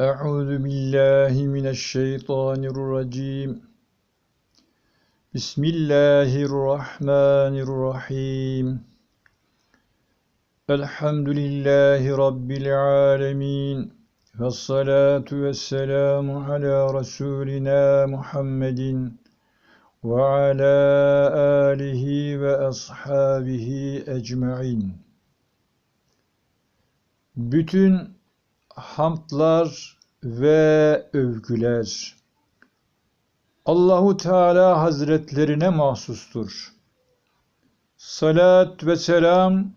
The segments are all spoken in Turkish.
Euzu billahi mineşşeytanirracim. Bismillahirrahmanirrahim. Elhamdülillahi rabbil alamin. Ve salatu vesselamu ala rasulina Muhammedin ve ala alihi ve ashabihi ecmaîn. Bütün hamdlar ve övgüler Allahu Teala Hazretlerine mahsustur. Salat ve selam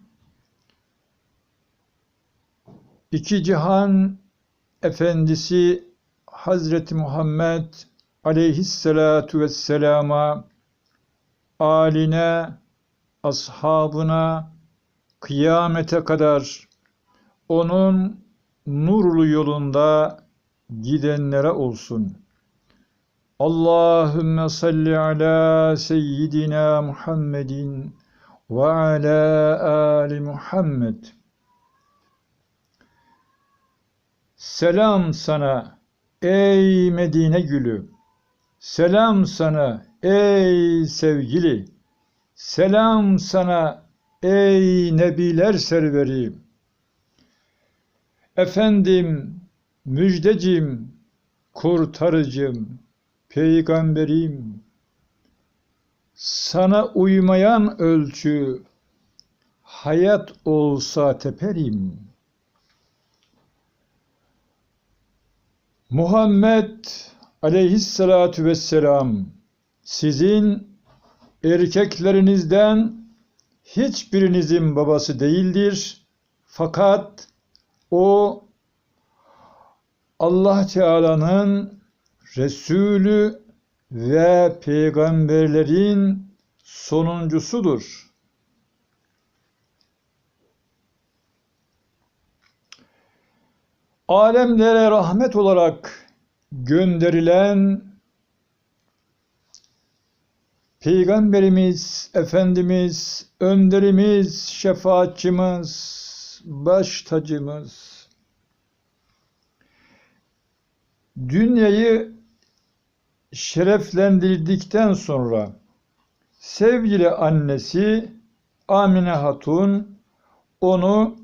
iki cihan efendisi Hazreti Muhammed aleyhissalatu vesselama aline, ashabına kıyamete kadar onun nurlu yolunda gidenlere olsun. Allahümme salli ala seyyidina Muhammedin ve ala ali Muhammed. Selam sana ey Medine gülü. Selam sana ey sevgili. Selam sana ey nebiler serveri. Efendim, müjdecim, kurtarıcım, peygamberim. Sana uymayan ölçü, hayat olsa teperim. Muhammed aleyhissalatu vesselam sizin erkeklerinizden hiçbirinizin babası değildir. Fakat o Allah Teala'nın Resulü ve peygamberlerin sonuncusudur. Alemlere rahmet olarak gönderilen Peygamberimiz, Efendimiz, önderimiz, şefaatçimiz, baş tacımız. Dünyayı şereflendirdikten sonra sevgili annesi Amine Hatun onu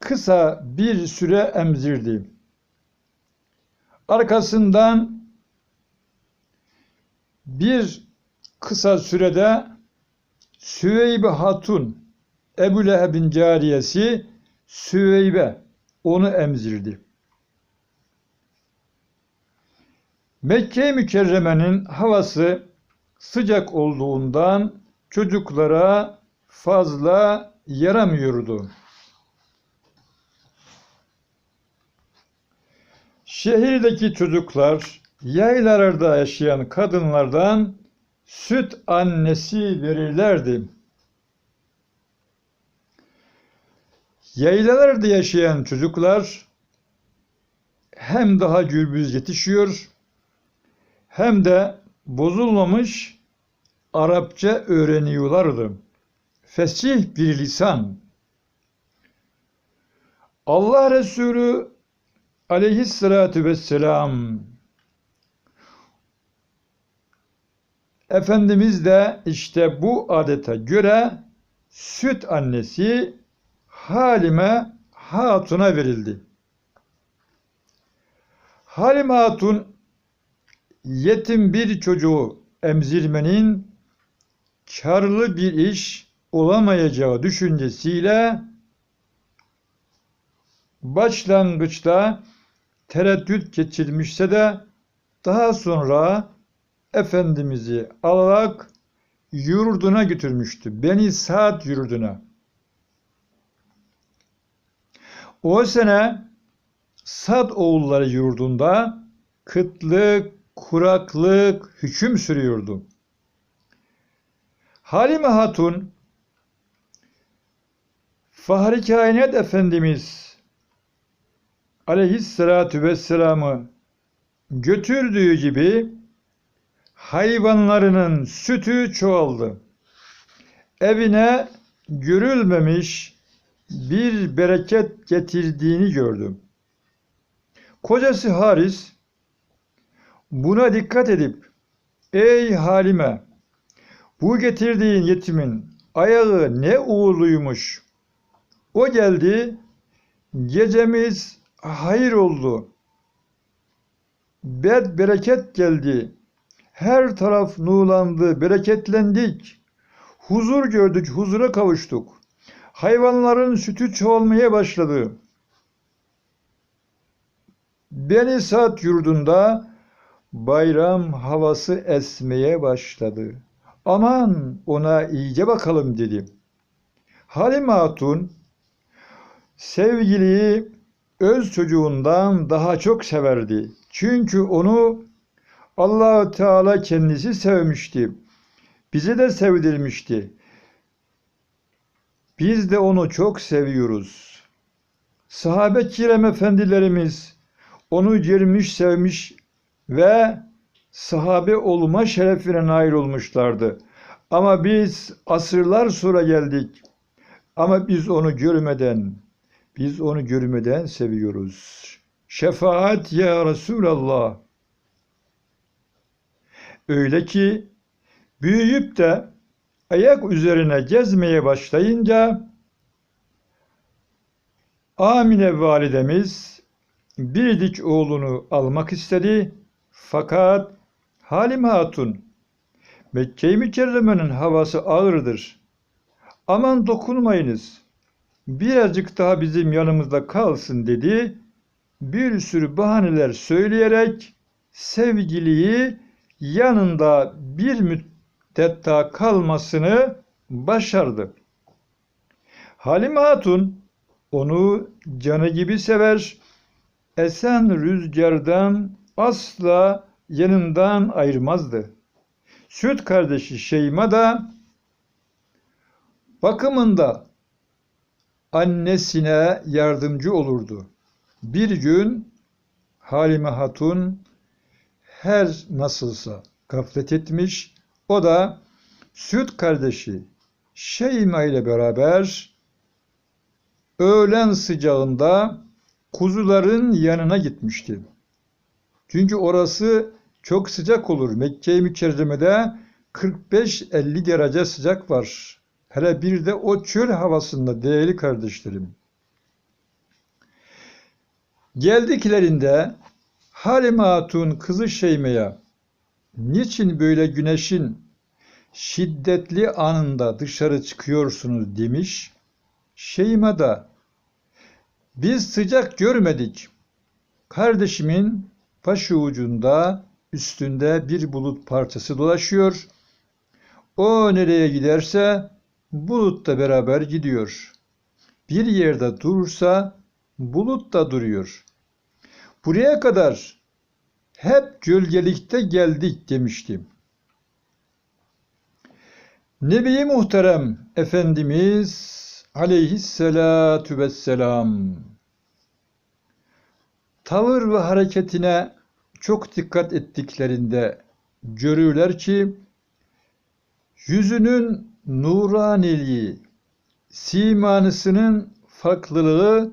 kısa bir süre emzirdi. Arkasından bir kısa sürede Süveybe Hatun Ebu Leheb'in cariyesi Süveybe onu emzirdi. Mekke-i Mükerreme'nin havası sıcak olduğundan çocuklara fazla yaramıyordu. Şehirdeki çocuklar yaylalarda yaşayan kadınlardan süt annesi verirlerdi. Yaylalarda yaşayan çocuklar hem daha gürbüz yetişiyor hem de bozulmamış Arapça öğreniyorlardı. Fesih bir lisan. Allah Resulü aleyhissalatü vesselam Efendimiz de işte bu adete göre süt annesi Halime Hatun'a verildi. Halime Hatun yetim bir çocuğu emzirmenin karlı bir iş olamayacağı düşüncesiyle başlangıçta tereddüt geçirmişse de daha sonra Efendimiz'i alarak yurduna götürmüştü. Beni Saat yurduna. O sene Sad oğulları yurdunda kıtlık, kuraklık hüküm sürüyordu. Halime Hatun Fahri Kainat Efendimiz aleyhissalatu vesselam'ı götürdüğü gibi hayvanlarının sütü çoğaldı. Evine görülmemiş bir bereket getirdiğini gördüm. Kocası Haris buna dikkat edip ey Halime bu getirdiğin yetimin ayağı ne uğurluymuş. O geldi gecemiz hayır oldu. Bed bereket geldi. Her taraf nulandı, bereketlendik. Huzur gördük, huzura kavuştuk. Hayvanların sütü çoğalmaya başladı. Beni Saat yurdunda bayram havası esmeye başladı. Aman ona iyice bakalım dedim. Halim Hatun sevgiliyi öz çocuğundan daha çok severdi. Çünkü onu allah Teala kendisi sevmişti. Bize de sevdirmişti. Biz de onu çok seviyoruz. Sahabe kiram efendilerimiz onu girmiş sevmiş ve sahabe olma şerefine nail olmuşlardı. Ama biz asırlar sonra geldik. Ama biz onu görmeden, biz onu görmeden seviyoruz. Şefaat ya Resulallah. Öyle ki büyüyüp de ayak üzerine gezmeye başlayınca Amine validemiz biricik oğlunu almak istedi. Fakat Halim Hatun Mekke-i Mükerreme'nin havası ağırdır. Aman dokunmayınız. Birazcık daha bizim yanımızda kalsın dedi. Bir sürü bahaneler söyleyerek sevgiliyi yanında bir müddet daha kalmasını başardı. Halim Hatun onu canı gibi sever, esen rüzgardan asla yanından ayırmazdı. Süt kardeşi Şeyma da bakımında annesine yardımcı olurdu. Bir gün Halime Hatun her nasılsa gaflet etmiş, o da süt kardeşi Şeyma ile beraber öğlen sıcağında kuzuların yanına gitmişti. Çünkü orası çok sıcak olur. Mekke-i Mükerreme'de 45-50 derece sıcak var. Hele bir de o çöl havasında değerli kardeşlerim. Geldiklerinde Hatun kızı Şeyme'ye niçin böyle güneşin şiddetli anında dışarı çıkıyorsunuz demiş. Şeyma da biz sıcak görmedik. Kardeşimin başı ucunda üstünde bir bulut parçası dolaşıyor. O nereye giderse bulutla beraber gidiyor. Bir yerde durursa bulut da duruyor. Buraya kadar hep gölgelikte geldik demiştim. Nebi Muhterem Efendimiz aleyhissalatu vesselam tavır ve hareketine çok dikkat ettiklerinde görürler ki yüzünün nuraniliği, simanısının farklılığı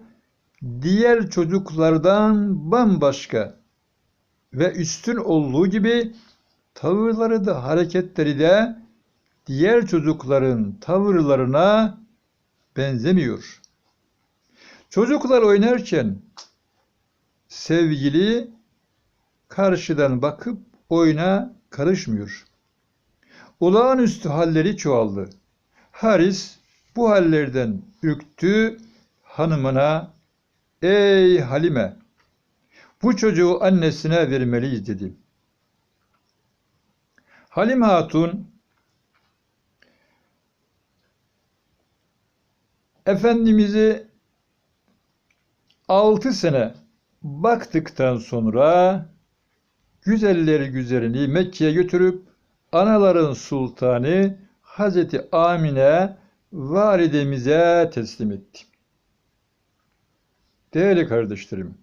diğer çocuklardan bambaşka ve üstün olduğu gibi tavırları da hareketleri de diğer çocukların tavırlarına benzemiyor. Çocuklar oynarken sevgili karşıdan bakıp oyuna karışmıyor. Olağanüstü halleri çoğaldı. Haris bu hallerden ürktü hanımına ''Ey Halime, bu çocuğu annesine vermeliyiz.'' dedi. Halim Hatun Efendimiz'i altı sene baktıktan sonra güzelleri güzelini Mekke'ye götürüp anaların sultanı Hazreti Amine validemize teslim etti. Değerli kardeşlerim,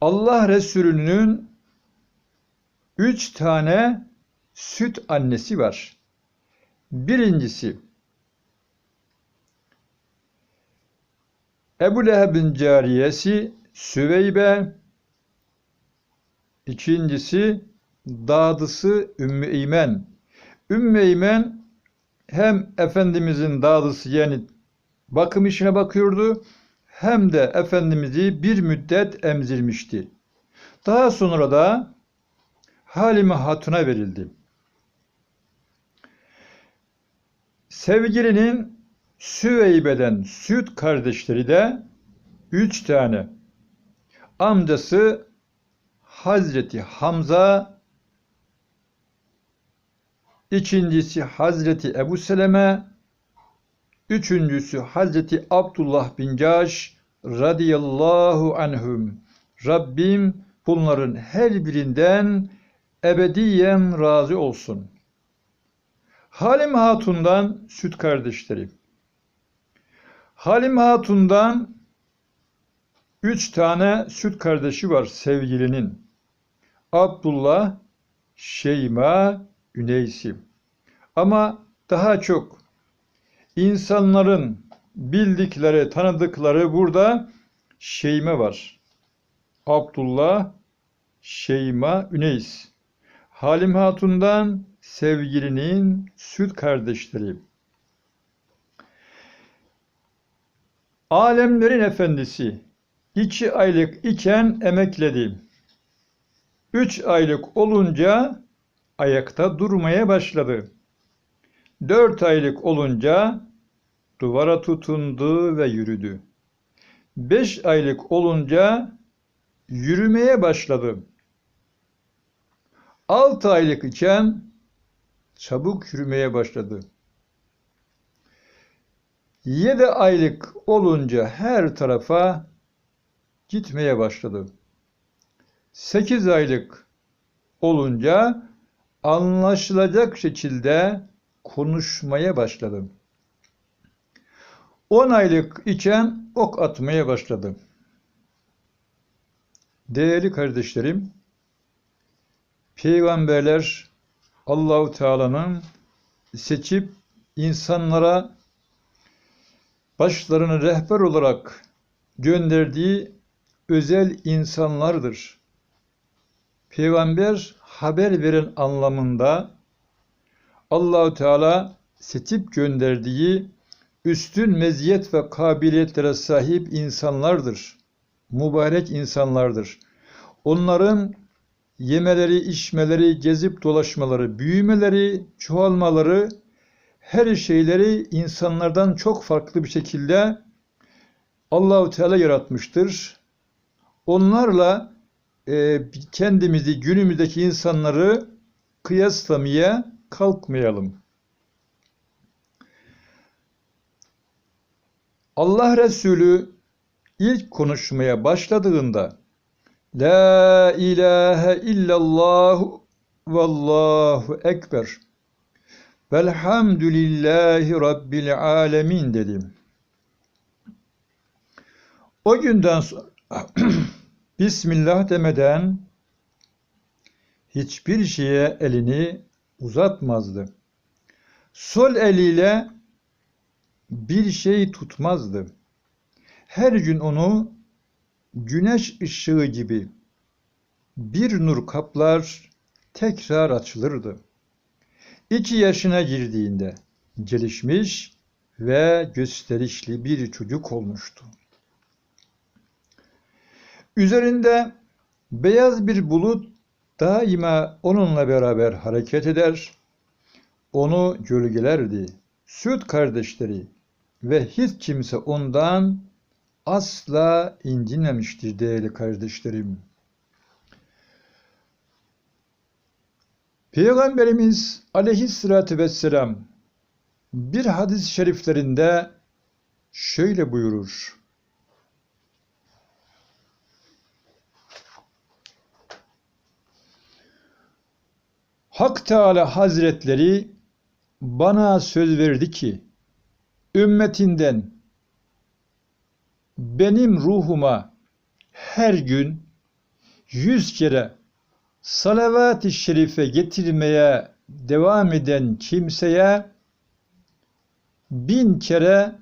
Allah Resulü'nün üç tane süt annesi var. Birincisi Ebu Leheb'in cariyesi Süveybe, İkincisi dadısı Ümmü Eymen. Ümmü Eymen hem Efendimizin dadısı yani bakım işine bakıyordu hem de Efendimiz'i bir müddet emzirmişti. Daha sonra da Halime Hatun'a verildi. Sevgilinin Süveybe'den süt kardeşleri de üç tane. Amcası Hazreti Hamza, ikincisi Hazreti Ebu Seleme, üçüncüsü Hazreti Abdullah bin Caş radıyallahu anhum. Rabbim bunların her birinden ebediyen razı olsun. Halim Hatun'dan süt kardeşleri. Halim Hatun'dan üç tane süt kardeşi var sevgilinin. Abdullah, Şeyma, Üneysi. Ama daha çok insanların bildikleri, tanıdıkları burada Şeyme var. Abdullah, Şeyma, Üneys. Halim Hatun'dan sevgilinin süt kardeşleri. Alemlerin efendisi iki aylık iken emekledi. Üç aylık olunca ayakta durmaya başladı. Dört aylık olunca duvara tutundu ve yürüdü. Beş aylık olunca yürümeye başladı. Altı aylık iken çabuk yürümeye başladı. Yedi aylık olunca her tarafa gitmeye başladı. Sekiz aylık olunca anlaşılacak şekilde konuşmaya başladı. On aylık iken ok atmaya başladı. Değerli kardeşlerim, peygamberler Allahu Teala'nın seçip insanlara başlarını rehber olarak gönderdiği özel insanlardır. Peygamber haber veren anlamında Allahu Teala seçip gönderdiği üstün meziyet ve kabiliyetlere sahip insanlardır. Mübarek insanlardır. Onların yemeleri, içmeleri, gezip dolaşmaları, büyümeleri, çoğalmaları, her şeyleri insanlardan çok farklı bir şekilde Allahu Teala yaratmıştır. Onlarla e, kendimizi, günümüzdeki insanları kıyaslamaya kalkmayalım. Allah Resulü ilk konuşmaya başladığında La ilahe illallah vallahu ekber velhamdülillahi rabbil alemin dedim. O günden sonra Bismillah demeden hiçbir şeye elini uzatmazdı. Sol eliyle bir şey tutmazdı. Her gün onu güneş ışığı gibi bir nur kaplar tekrar açılırdı. İki yaşına girdiğinde gelişmiş ve gösterişli bir çocuk olmuştu. Üzerinde beyaz bir bulut daima onunla beraber hareket eder, onu gölgelerdi. Süt kardeşleri ve hiç kimse ondan asla incinmemiştir değerli kardeşlerim. Peygamberimiz aleyhissalatü vesselam bir hadis-i şeriflerinde şöyle buyurur. Hak Teala Hazretleri bana söz verdi ki ümmetinden benim ruhuma her gün yüz kere salavat-ı şerife getirmeye devam eden kimseye bin kere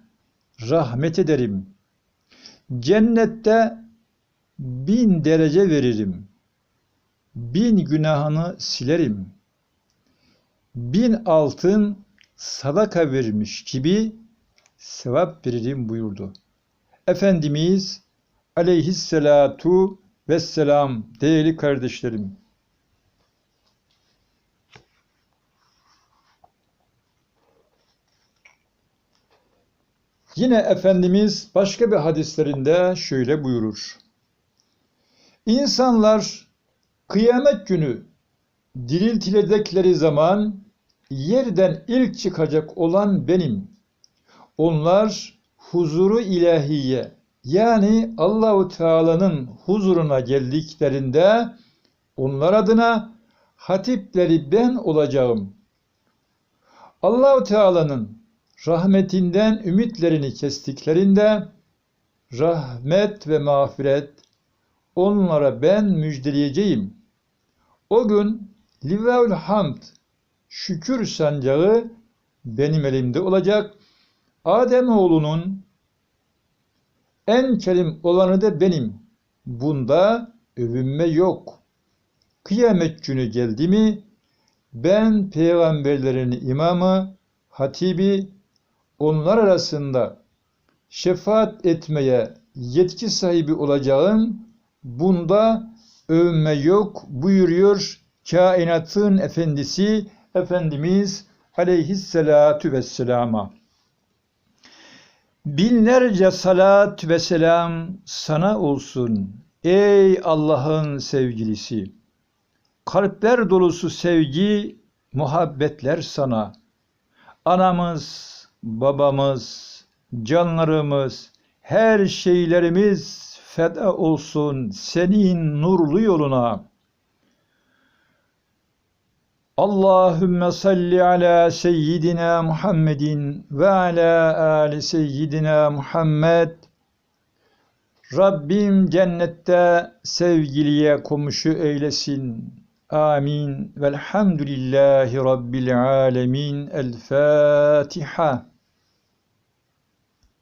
rahmet ederim. Cennette bin derece veririm. bin günahını silerim. Bin altın sadaka vermiş gibi sevap veririm buyurdu. Efendimiz aleyhisselatu vesselam değerli kardeşlerim. Yine Efendimiz başka bir hadislerinde şöyle buyurur. İnsanlar kıyamet günü diriltilecekleri zaman yerden ilk çıkacak olan benim. Onlar huzuru ilahiye yani Allahu Teala'nın huzuruna geldiklerinde onlar adına hatipleri ben olacağım. Allahu Teala'nın rahmetinden ümitlerini kestiklerinde rahmet ve mağfiret onlara ben müjdeleyeceğim. O gün Livaül Hamd şükür sancağı benim elimde olacak. Adem oğlunun en kerim olanı da benim. Bunda övünme yok. Kıyamet günü geldi mi ben peygamberlerin imamı, hatibi, onlar arasında şefaat etmeye yetki sahibi olacağım. Bunda övünme yok buyuruyor kainatın efendisi Efendimiz aleyhissalatu vesselama. Binlerce salat ve selam sana olsun ey Allah'ın sevgilisi. Kalpler dolusu sevgi, muhabbetler sana. Anamız, babamız, canlarımız, her şeylerimiz feda olsun senin nurlu yoluna. Allahümme salli ala seyyidina Muhammedin ve ala ali seyyidina Muhammed. Rabbim cennette sevgiliye komşu eylesin. Amin. Velhamdülillahi Rabbil alemin. El Fatiha.